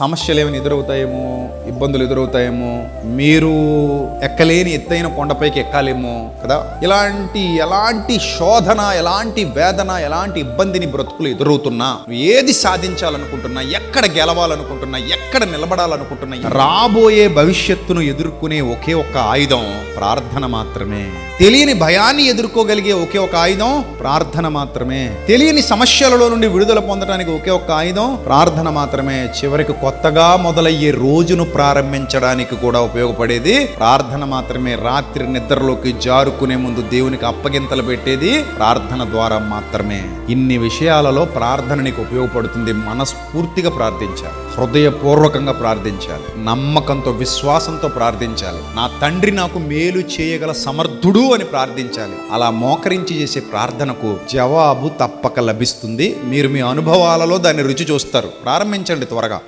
సమస్యలు ఏమైనా ఎదురవుతాయేమో? ఇబ్బందులు ఎదురవుతాయేమో? మీరు ఎక్కలేని ఎత్తైన కొండపైకి ఎక్కాలేమో కదా? ఇలాంటి ఎలాంటి శోధన ఎలాంటి వేదన ఎలాంటి ఇబ్బందిని బ్రతుకులు ఎదురవుతున్నా ఏది సాధించాలనుకుంటున్నా ఎక్కడ గెలవాలనుకుంటున్నా ఎక్కడ నిలబడాలనుకుంటున్నా రాబోయే భవిష్యత్తును ఎదుర్కొనే ఒకే ఒక్క ఆయుధం ప్రార్థన మాత్రమే. తెలియని భయాన్ని ఎదుర్కోగలిగే ఒకే ఒక ఆయుధం ప్రార్థన మాత్రమే. తెలియని సమస్యలలో నుండి విడుదల పొందడానికి ఒకే ఒక్క ఆయుధం ప్రార్థన మాత్రమే. చివరికి కొత్తగా మొదలయ్యే రోజును ప్రారంభించడానికి కూడా ఉపయోగపడేది ప్రార్థన మాత్రమే. రాత్రి నిద్రలోకి జారుకునే ముందు దేవునికి అప్పగింతలు పెట్టేది ప్రార్థన ద్వారా మాత్రమే. ఇన్ని విషయాలలో ప్రార్థన నీకు ఉపయోగపడుతుంది. మనస్ఫూర్తిగా ప్రార్థించాలి. హృదయపూర్వకంగా ప్రార్థించాలి. నమ్మకంతో విశ్వాసంతో ప్రార్థించాలి. నా తండ్రి నాకు మేలు చేయగల సమర్థుడు అని ప్రార్థించాలి. అలా మోకరించి చేసే ప్రార్థనకు జవాబు తప్పక లభిస్తుంది. మీరు మీ అనుభవాలలో దాన్ని రుచి చూస్తారు. ప్రారంభించండి త్వరగా.